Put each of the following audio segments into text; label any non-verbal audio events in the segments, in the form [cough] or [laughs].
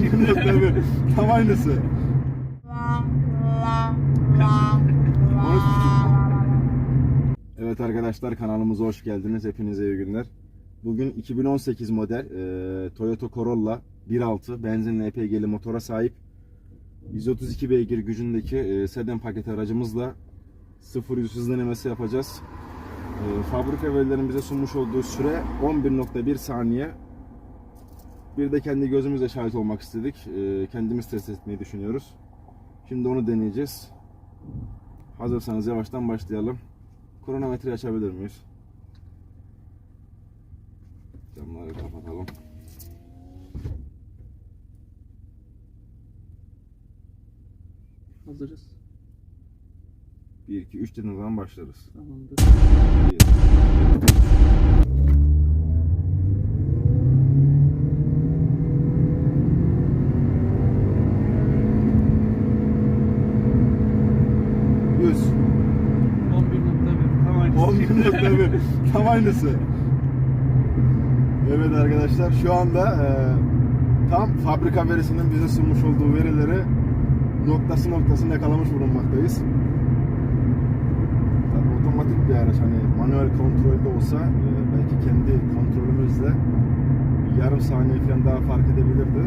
11.1 tam aynısı. Evet arkadaşlar kanalımıza hoş geldiniz. Hepinize iyi günler. Bugün 2018 model e, Toyota Corolla 1.6 benzinli EPG'li motora sahip 132 beygir gücündeki e, sedan paket aracımızla 0 100 hız denemesi yapacağız. E, fabrika verilerin bize sunmuş olduğu süre 11.1 saniye. Bir de kendi gözümüzle şahit olmak istedik. E, kendimiz test etmeyi düşünüyoruz. Şimdi onu deneyeceğiz. Hazırsanız yavaştan başlayalım. Kronometreyi açabilir miyiz? Camları kapatalım. Hazırız. 1, 2, 3 dediğiniz zaman başlarız. Tamamdır. 1, Yüz. 11.1 aynısı. 11.1 tam aynısı. Evet arkadaşlar şu anda e, tam fabrika verisinin bize sunmuş olduğu verileri noktası noktasını yakalamış bulunmaktayız. Tabii otomatik bir araç hani manuel kontrolde olsa e, belki kendi kontrolümüzle yarım saniye falan daha fark edebilirdi.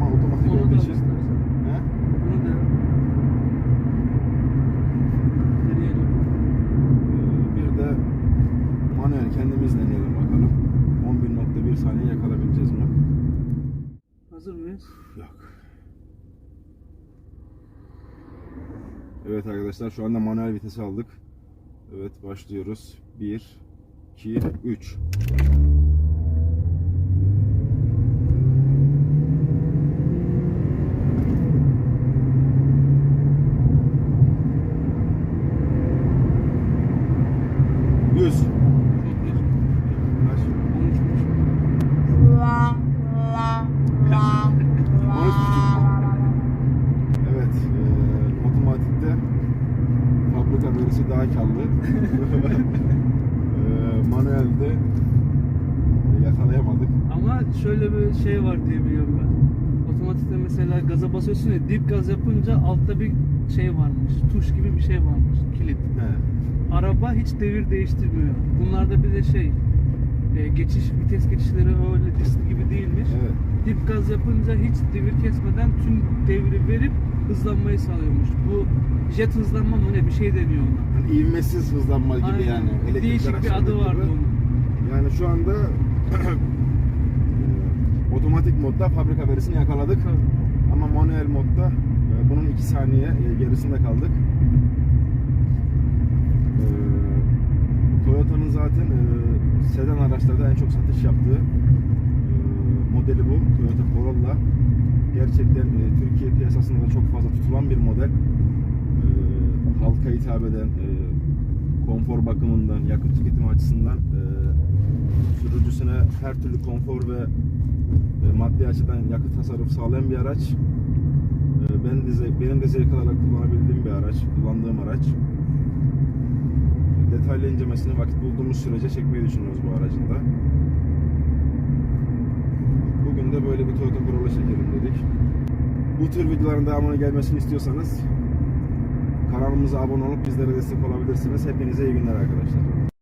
Ama otomatik olduğu için istersen. He? Bunu da deneyelim. Ee, Bir de manuel kendimiz deneyelim bakalım. 11.1 saniye yakalabileceğiz mi? Hazır mıyız? Yok. Evet arkadaşlar şu anda manuel vitesi aldık. Evet başlıyoruz. 1 2 3 daha karlı. Eee, [laughs] manuelde yakalayamadık. Ama şöyle bir şey var diye biliyorum ben. Otomatikte mesela gaza basıyorsun ya dip gaz yapınca altta bir şey varmış. Tuş gibi bir şey varmış. Kilit. He. Araba hiç devir değiştirmiyor. Bunlarda bir de şey e, geçiş vites geçişleri öyle disk gibi değilmiş. Evet. Dip gaz yapınca hiç devir kesmeden tüm devri verip hızlanmayı sağlıyormuş. Bu jet hızlanma mı ne bir şey deniyor ona. Hani ivmesiz hızlanma gibi Aynen. yani. Elektrikli Değişik bir adı vardı gibi. onun. Yani şu anda eee, [clears throat] otomatik modda fabrika verisini yakaladık. Ama manuel modda e, bunun 2 saniye e, gerisinde kaldık. E, Toyota'nın zaten e, sedan araçlarda en çok satış yaptığı e, modeli bu. Toyota Corolla. Gerçekten e, Türkiye piyasasında da çok fazla tutulan bir model. E, halka hitap eden, e, konfor bakımından, yakıt tüketimi açısından e, sürücüsüne her türlü konfor ve e, maddi açıdan yakıt tasarrufu sağlayan bir araç. E, Ben de ze- benim de zevk alarak kullanabildiğim bir araç, kullandığım araç. Detaylı incelemesini vakit bulduğumuz sürece çekmeyi düşünüyoruz bu aracın da. Böyle bir Toyota Corolla çekelim dedik. Bu tür videoların devamını gelmesini istiyorsanız kanalımıza abone olup bizlere destek olabilirsiniz. Hepinize iyi günler arkadaşlar.